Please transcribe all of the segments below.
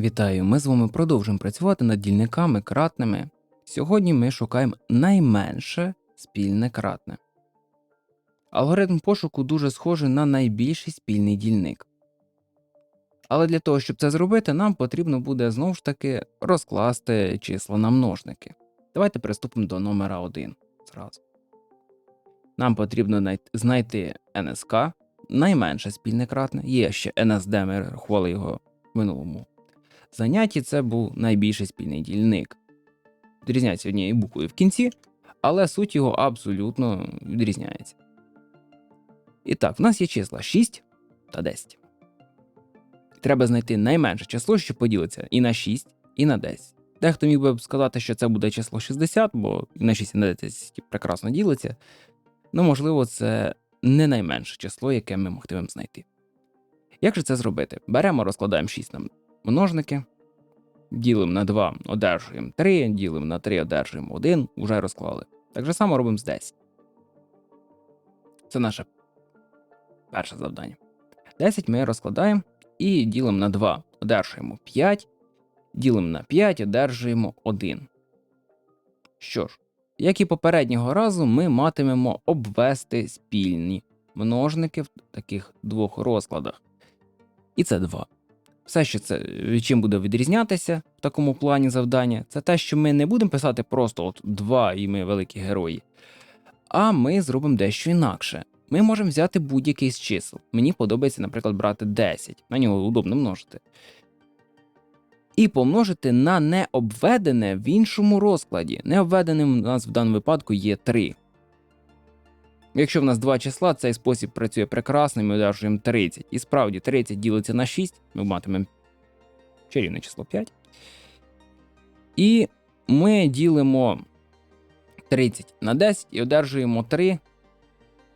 Вітаю! Ми з вами продовжуємо працювати над дільниками кратними. Сьогодні ми шукаємо найменше спільне кратне. Алгоритм пошуку дуже схожий на найбільший спільний дільник. Але для того, щоб це зробити, нам потрібно буде знову ж таки розкласти числа на множники. Давайте приступимо до номера 1 зразу. Нам потрібно знайти НСК, найменше спільне кратне. Є ще НСД, ми рахували його в минулому занятті це був найбільший спільний дільник. Відрізняється однією буквою в кінці, але суть його абсолютно відрізняється. І так, в нас є числа 6 та 10. Треба знайти найменше число, що поділиться і на 6, і на 10. Дехто міг би сказати, що це буде число 60, бо на 6 і на 10 прекрасно ділиться. Ну, можливо, це не найменше число, яке ми могтимемо знайти. Як же це зробити? Беремо, розкладаємо 6 на множники. Ділимо на 2, одержуємо 3, ділимо на 3, одержуємо 1, вже розклали. Так же само робимо з 10. Це наше перше завдання. 10 ми розкладаємо і ділимо на 2, одержуємо 5, ділимо на 5, одержуємо 1. Що ж, як і попереднього разу, ми матимемо обвести спільні множники в таких двох розкладах. І це 2. Все, що це чим буде відрізнятися в такому плані завдання, це те, що ми не будемо писати просто от 2 і ми великі герої. А ми зробимо дещо інакше. Ми можемо взяти будь-який з чисел. Мені подобається, наприклад, брати 10, на нього удобно множити. І помножити на необведене в іншому розкладі. Необведеним у нас в даному випадку є 3. Якщо в нас два числа, цей спосіб працює прекрасно, ми одержуємо 30. І справді 30 ділиться на 6, ми матимемо чарівне число 5. І ми ділимо 30 на 10 і одержуємо 3.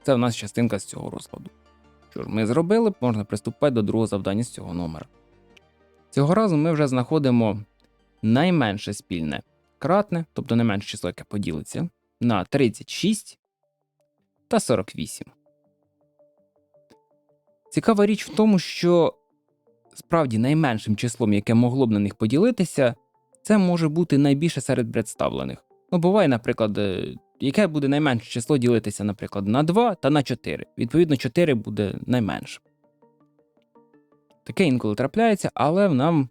Це в нас частинка з цього розкладу. Що ж, ми зробили, можна приступати до другого завдання з цього номера. Цього разу ми вже знаходимо найменше спільне кратне, тобто найменше число, яке поділиться, на 36 та 48. Цікава річ в тому, що справді найменшим числом, яке могло б на них поділитися, це може бути найбільше серед представлених. Ну, буває, наприклад, е, яке буде найменше число ділитися, наприклад, на 2 та на 4. Відповідно, 4 буде найменше. Таке інколи трапляється, але нам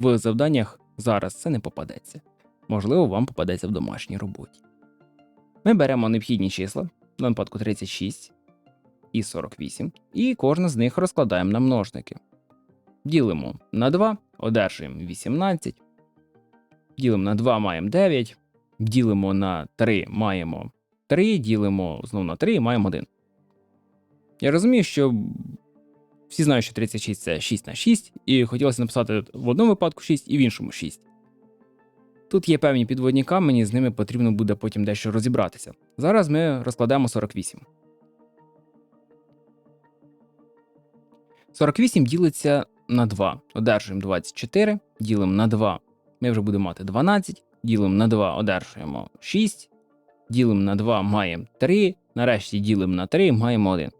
в завданнях зараз це не попадеться. Можливо, вам попадеться в домашній роботі. Ми беремо необхідні числа, даному випадку 36 і 48, і кожне з них розкладаємо на множники. Ділимо на 2, одержуємо 18. Ділимо на 2, маємо 9. Ділимо на 3, маємо 3, ділимо знову на 3 і маємо 1. Я розумію, що всі знають, що 36 це 6 на 6, і хотілося написати в одному випадку 6 і в іншому 6. Тут є певні підводні камені, з ними потрібно буде потім дещо розібратися. Зараз ми розкладемо 48. 48 ділиться на 2. Одержуємо 24, ділимо на 2. Ми вже будемо мати 12, ділимо на 2, одержуємо 6, ділимо на 2, маємо 3, нарешті ділимо на 3, маємо 1.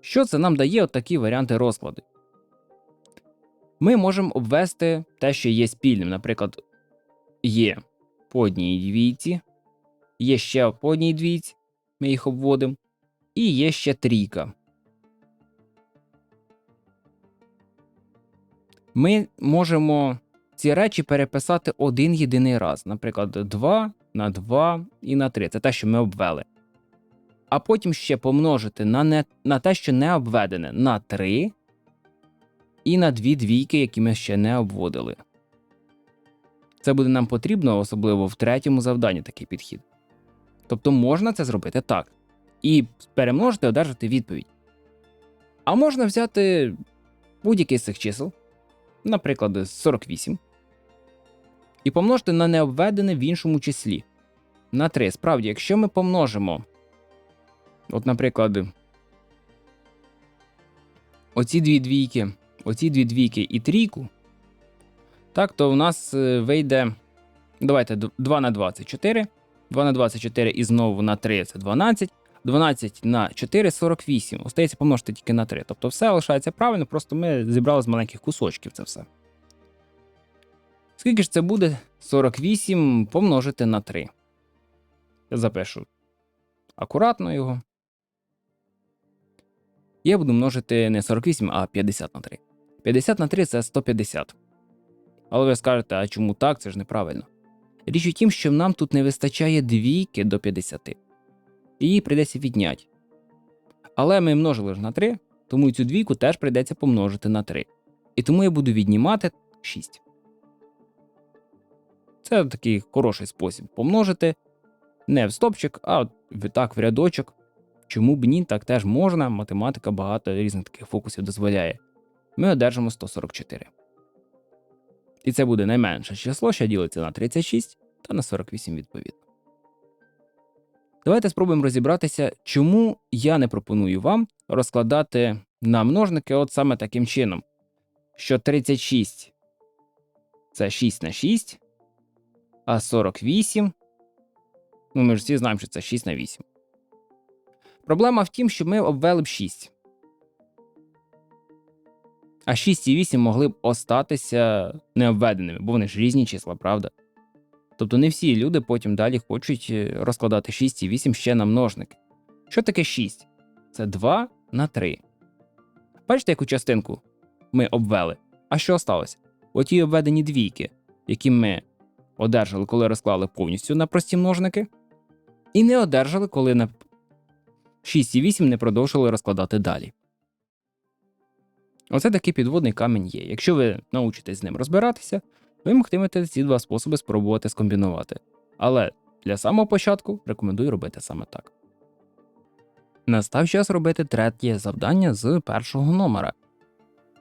Що це нам дає от такі варіанти розкладу? Ми можемо обвести те, що є спільним. Наприклад, є по одній двійці, є ще по одній двійці, ми їх обводимо, і є ще трійка. Ми можемо ці речі переписати один єдиний раз, наприклад, 2 на 2 і на 3. Це те, що ми обвели. А потім ще помножити на, не, на те, що не обведене, на 3 і на дві двійки, які ми ще не обводили. Це буде нам потрібно, особливо в третьому завданні такий підхід. Тобто можна це зробити так. І перемножити, одержати відповідь. А можна взяти будь-який з цих чисел, наприклад, 48, і помножити на необведене в іншому числі. На 3. Справді, якщо ми помножимо, от, наприклад, оці дві двійки, оці дві двійки і трійку, так, то в нас е, вийде. Давайте 2 на 2 це 4. 2 на 2 це 4 і знову на 3 це 12. 12 на 4 48. Остається помножити тільки на 3. Тобто все лишається правильно, просто ми зібрали з маленьких кусочків це все. Скільки ж це буде 48 помножити на 3? Я запишу акуратно його. Я буду множити не 48, а 50 на 3. 50 на 3 це 150. Але ви скажете, а чому так? Це ж неправильно. Річ у тім, що нам тут не вистачає двійки до 50. Її прийдеться відняти. Але ми множили ж на 3, тому цю двійку теж прийдеться помножити на 3. І тому я буду віднімати 6. Це такий хороший спосіб помножити не в стопчик, а так в рядочок. Чому б ні, так теж можна, математика багато різних таких фокусів дозволяє. Ми одержимо 144. І це буде найменше число, що ділиться на 36 та на 48 відповідно. Давайте спробуємо розібратися, чому я не пропоную вам розкладати на множники от саме таким чином, що 36 це 6 на 6, а 48 ну ми ж всі знаємо, що це 6 на 8. Проблема в тім, що ми обвели б 6. А 6 і 8 могли б остатися необведеними, бо вони ж різні числа, правда? Тобто не всі люди потім далі хочуть е, розкладати 6 і 8 ще на множники. Що таке 6? Це 2 на 3. Бачите, яку частинку ми обвели? А що осталося? Оті обведені двійки, які ми одержали, коли розклали повністю на прості множники, і не одержали, коли на 6 і 8 не продовжили розкладати далі. Оце такий підводний камінь є. Якщо ви научитесь з ним розбиратися, ви могтимете ці два способи спробувати скомбінувати. Але для самого початку рекомендую робити саме так. Настав час робити третє завдання з першого номера.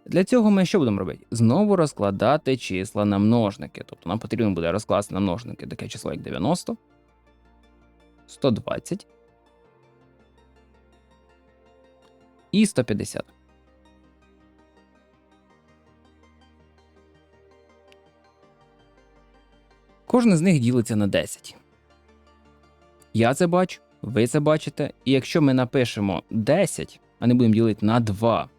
Для цього ми що будемо робити? Знову розкладати числа на множники. Тобто нам потрібно буде розкласти на множники таке число, як 90, 120 і 150. Кожне з них ділиться на 10. Я це бачу, ви це бачите. І якщо ми напишемо 10, а не будемо ділити на 2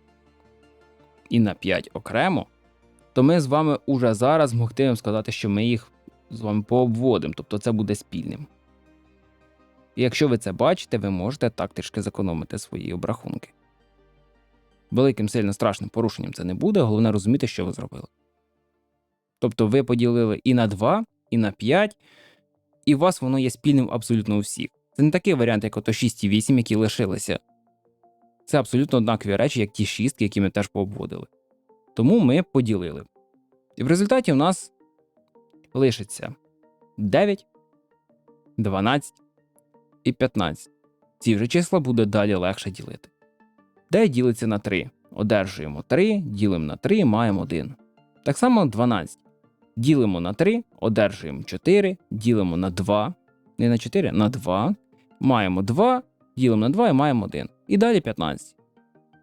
і на 5 окремо, то ми з вами уже зараз могтимемо сказати, що ми їх з вами пообводимо, тобто це буде спільним. І якщо ви це бачите, ви можете так трішки зекономити свої обрахунки. Великим сильно страшним порушенням це не буде, головне розуміти, що ви зробили. Тобто ви поділили і на 2, і на 5, і у вас воно є спільним абсолютно у всіх. Це не такий варіант, як ото 6 і 8, які лишилися. Це абсолютно однакові речі, як ті шістки, які ми теж пообводили. Тому ми поділили. І в результаті у нас лишиться 9, 12 і 15. Ці вже числа буде далі легше ділити. 9 ділиться на 3. Одержуємо 3, ділимо на 3, маємо 1. Так само 12. Ділимо на 3, одержуємо 4, ділимо на 2. Не на 4, на 2. Маємо 2, ділимо на 2 і маємо 1. І далі 15.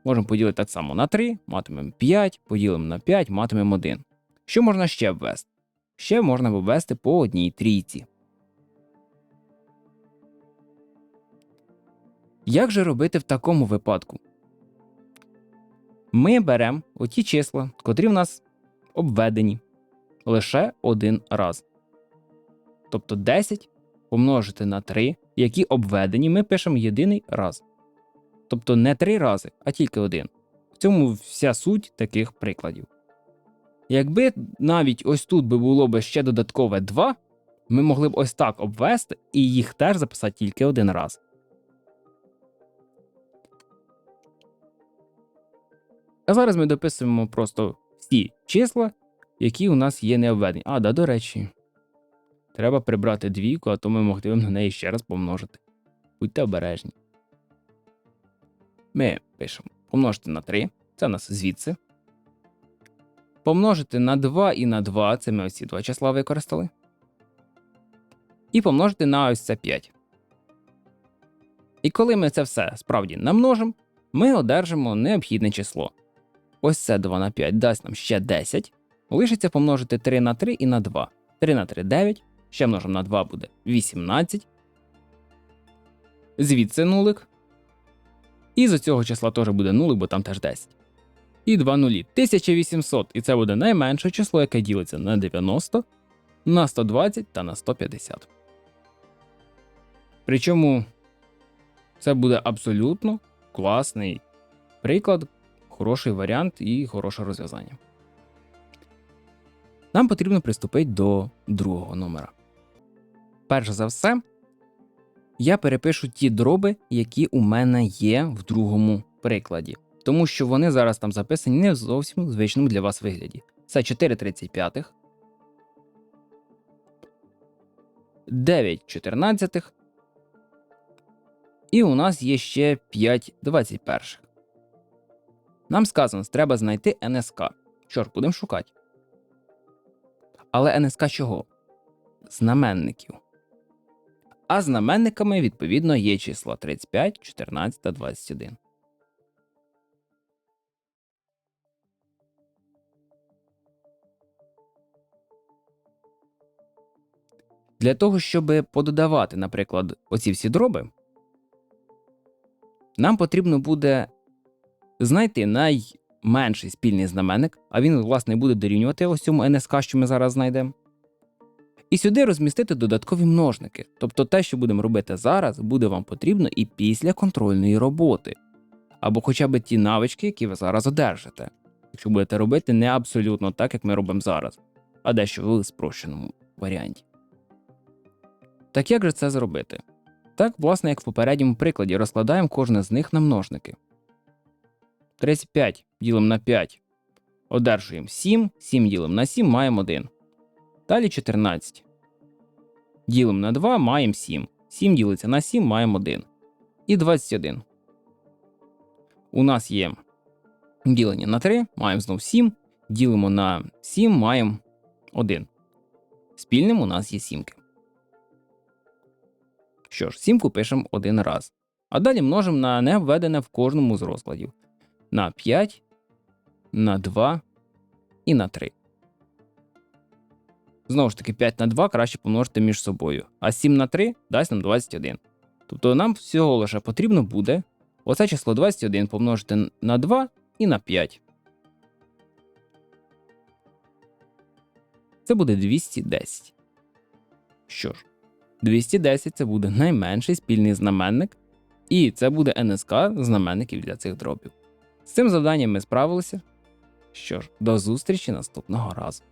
Можемо поділити так само на 3, матимемо 5, поділимо на 5, матимемо 1. Що можна ще ввести? Ще можна ввести по одній трійці. Як же робити в такому випадку? Ми беремо оті числа, котрі в нас обведені лише один раз. Тобто 10 помножити на 3, які обведені, ми пишемо єдиний раз. Тобто не три рази, а тільки один. В цьому вся суть таких прикладів. Якби навіть ось тут би було б ще додаткове 2, ми могли б ось так обвести і їх теж записати тільки один раз. А зараз ми дописуємо просто всі числа, які у нас є не обведені. А, да, до речі. Треба прибрати двійку, а то ми могли б на неї ще раз помножити. Будьте обережні. Ми пишемо помножити на 3, це у нас звідси. Помножити на 2 і на 2, це ми ось ці два числа використали. І помножити на ось це 5. І коли ми це все справді намножимо, ми одержимо необхідне число. Ось це 2 на 5 дасть нам ще 10. Лишиться помножити 3 на 3 і на 2. 3 на 3 9. Ще множимо на 2 буде 18. Звідси нулик. І з цього числа теж буде нулик, бо там теж 10. І 2 нулі. 1800. І це буде найменше число, яке ділиться на 90, на 120 та на 150. Причому це буде абсолютно класний приклад, хороший варіант і хороше розв'язання. Нам потрібно приступити до другого номера. Перш за все, я перепишу ті дроби, які у мене є в другому прикладі, тому що вони зараз там записані не в зовсім звичному для вас вигляді. Це 4,35, 9 чотирнадцятих, і у нас є ще 5 21. Нам сказано, треба знайти НСК. Що ж, будемо шукати. Але НСК чого? Знаменників. А знаменниками, відповідно, є числа 35, 14 та 21. Для того, щоб пододавати, наприклад, оці всі дроби, нам потрібно буде знайти найменший спільний знаменник, а він, власне, буде дорівнювати ось цьому НСК, що ми зараз знайдемо. І сюди розмістити додаткові множники. Тобто те, що будемо робити зараз, буде вам потрібно і після контрольної роботи, або хоча б ті навички, які ви зараз одержите, якщо будете робити не абсолютно так, як ми робимо зараз, а дещо в спрощеному варіанті. Так як же це зробити? Так, власне, як в попередньому прикладі, розкладаємо кожне з них на множники. 35 ділимо на 5, одержуємо 7, 7 ділимо на 7, маємо 1. Далі 14. Ділимо на 2, маємо 7. 7 ділиться на 7, маємо 1. І 21. У нас є ділення на 3, маємо знов 7. Ділимо на 7, маємо 1. Спільним у нас є сімки. Що ж, сімку пишемо один раз. А далі множимо на не введене в кожному з розкладів. На 5, на 2 і на 3. Знову ж таки, 5 на 2 краще помножити між собою, а 7 на 3 дасть нам 21. Тобто нам всього лише потрібно буде оце число 21 помножити на 2 і на 5. Це буде 210. Що ж, 210 це буде найменший спільний знаменник, і це буде НСК знаменників для цих дробів. З цим завданням ми справилися. Що ж, до зустрічі наступного разу.